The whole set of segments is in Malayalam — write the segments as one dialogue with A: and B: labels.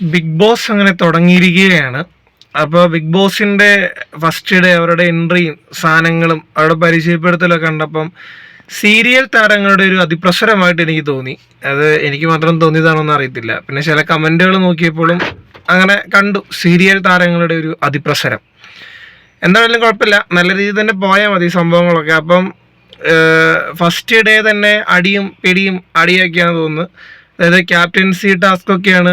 A: ബിഗ് ബോസ് അങ്ങനെ തുടങ്ങിയിരിക്കുകയാണ്. അപ്പോൾ ബിഗ് ബോസിന്റെ ഫസ്റ്റ് ഡേ അവരുടെ എൻട്രിയും സാധനങ്ങളും അവരുടെ പരിചയപ്പെടുത്തലൊക്കെ കണ്ടപ്പം സീരിയൽ താരങ്ങളുടെ ഒരു അതിപ്രസരമായിട്ട് എനിക്ക് തോന്നി. അത് എനിക്ക് മാത്രം തോന്നിയതാണോന്ന് അറിയത്തില്ല. പിന്നെ ചില കമന്റുകൾ നോക്കിയപ്പോഴും അങ്ങനെ കണ്ടു സീരിയൽ താരങ്ങളുടെ ഒരു അതിപ്രസരം. എന്തായാലും കുഴപ്പമില്ല. നല്ല രീതിയിൽ തന്നെ പോയാൽ മതി സംഭവങ്ങളൊക്കെ. അപ്പം ഫസ്റ്റ് ഡേ തന്നെ അടിയും പിടിയും അടിയൊക്കെയാണ് തോന്നുന്നത് അതായത് ക്യാപ്റ്റൻസി ടാസ്ക് ഒക്കെയാണ്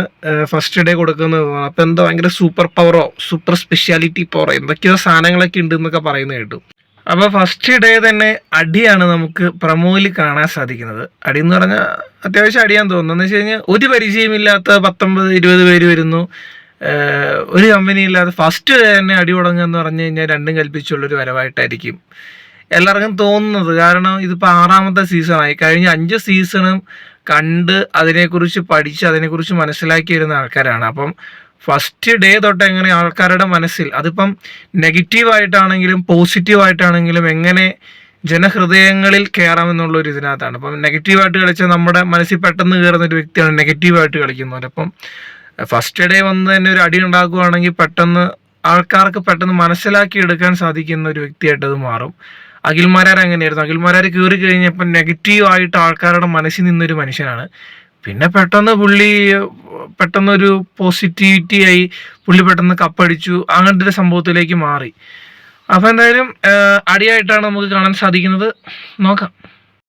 A: ഫസ്റ്റ് ഡേ കൊടുക്കുന്നത്. അപ്പൊ എന്തോ ഭയങ്കര സൂപ്പർ പവറോ സൂപ്പർ സ്പെഷ്യാലിറ്റി പവറോ എന്തൊക്കെയോ സാധനങ്ങളൊക്കെ ഉണ്ട് എന്നൊക്കെ പറയുന്നത് കേട്ടു. അപ്പോൾ ഫസ്റ്റ് ഡേ തന്നെ അടിയാണ് നമുക്ക് പ്രമോയിൽ കാണാൻ സാധിക്കുന്നത്. അടി എന്ന് പറഞ്ഞാൽ അത്യാവശ്യം അടിയാന്ന് തോന്നുന്നു. എന്ന് വെച്ച് കഴിഞ്ഞാൽ ഒരു പരിചയമില്ലാത്ത പത്തൊമ്പത് ഇരുപത് പേര് വരുന്നു. ഒരു കമ്പനി ഇല്ലാതെ ഫസ്റ്റ് തന്നെ അടി തുടങ്ങുക എന്ന് പറഞ്ഞു കഴിഞ്ഞാൽ രണ്ടും കൽപ്പിച്ചുള്ളൊരു വരവായിട്ടായിരിക്കും എല്ലാവർക്കും തോന്നുന്നത്. കാരണം ഇതിപ്പോൾ ആറാമത്തെ സീസണായി കഴിഞ്ഞ അഞ്ച് സീസണും കണ്ട് അതിനെക്കുറിച്ച് പഠിച്ച് അതിനെക്കുറിച്ച് മനസ്സിലാക്കി വരുന്ന ആൾക്കാരാണ്. അപ്പം ഫസ്റ്റ് ഡേ തൊട്ട് എങ്ങനെ ആൾക്കാരുടെ മനസ്സിൽ അതിപ്പം നെഗറ്റീവായിട്ടാണെങ്കിലും പോസിറ്റീവായിട്ടാണെങ്കിലും എങ്ങനെ ജനഹൃദയങ്ങളിൽ കയറാം ഒരു ഇതിനകത്താണ്. അപ്പം നെഗറ്റീവായിട്ട് കളിച്ചാൽ നമ്മുടെ മനസ്സിൽ പെട്ടെന്ന് കയറുന്ന ഒരു വ്യക്തിയാണ് നെഗറ്റീവായിട്ട് കളിക്കുന്നവർ. അപ്പം ഫസ്റ്റ് ഡേ വന്ന് തന്നെ ഒരു അടി ഉണ്ടാക്കുകയാണെങ്കിൽ പെട്ടെന്ന് ആൾക്കാർക്ക് പെട്ടെന്ന് മനസ്സിലാക്കി എടുക്കാൻ സാധിക്കുന്ന ഒരു വ്യക്തിയായിട്ട് അത് മാറും. അഖിൽമാരാർ അങ്ങനെയായിരുന്നു. അഖിൽമാരാർ കയറി കഴിഞ്ഞപ്പോൾ നെഗറ്റീവ് ആയിട്ട് ആൾക്കാരുടെ മനസ്സിൽ നിന്നൊരു മനുഷ്യനാണ്. പിന്നെ പെട്ടെന്ന് പുള്ളി പെട്ടെന്നൊരു പോസിറ്റിവിറ്റി ആയി പുള്ളി പെട്ടെന്ന് കപ്പടിച്ചു. അങ്ങനത്തെ ഒരു സംഭവത്തിലേക്ക് മാറി. അപ്പോൾ എന്തായാലും അടിയായിട്ടാണ് നമുക്ക് കാണാൻ സാധിക്കുന്നത്. നോക്കാം.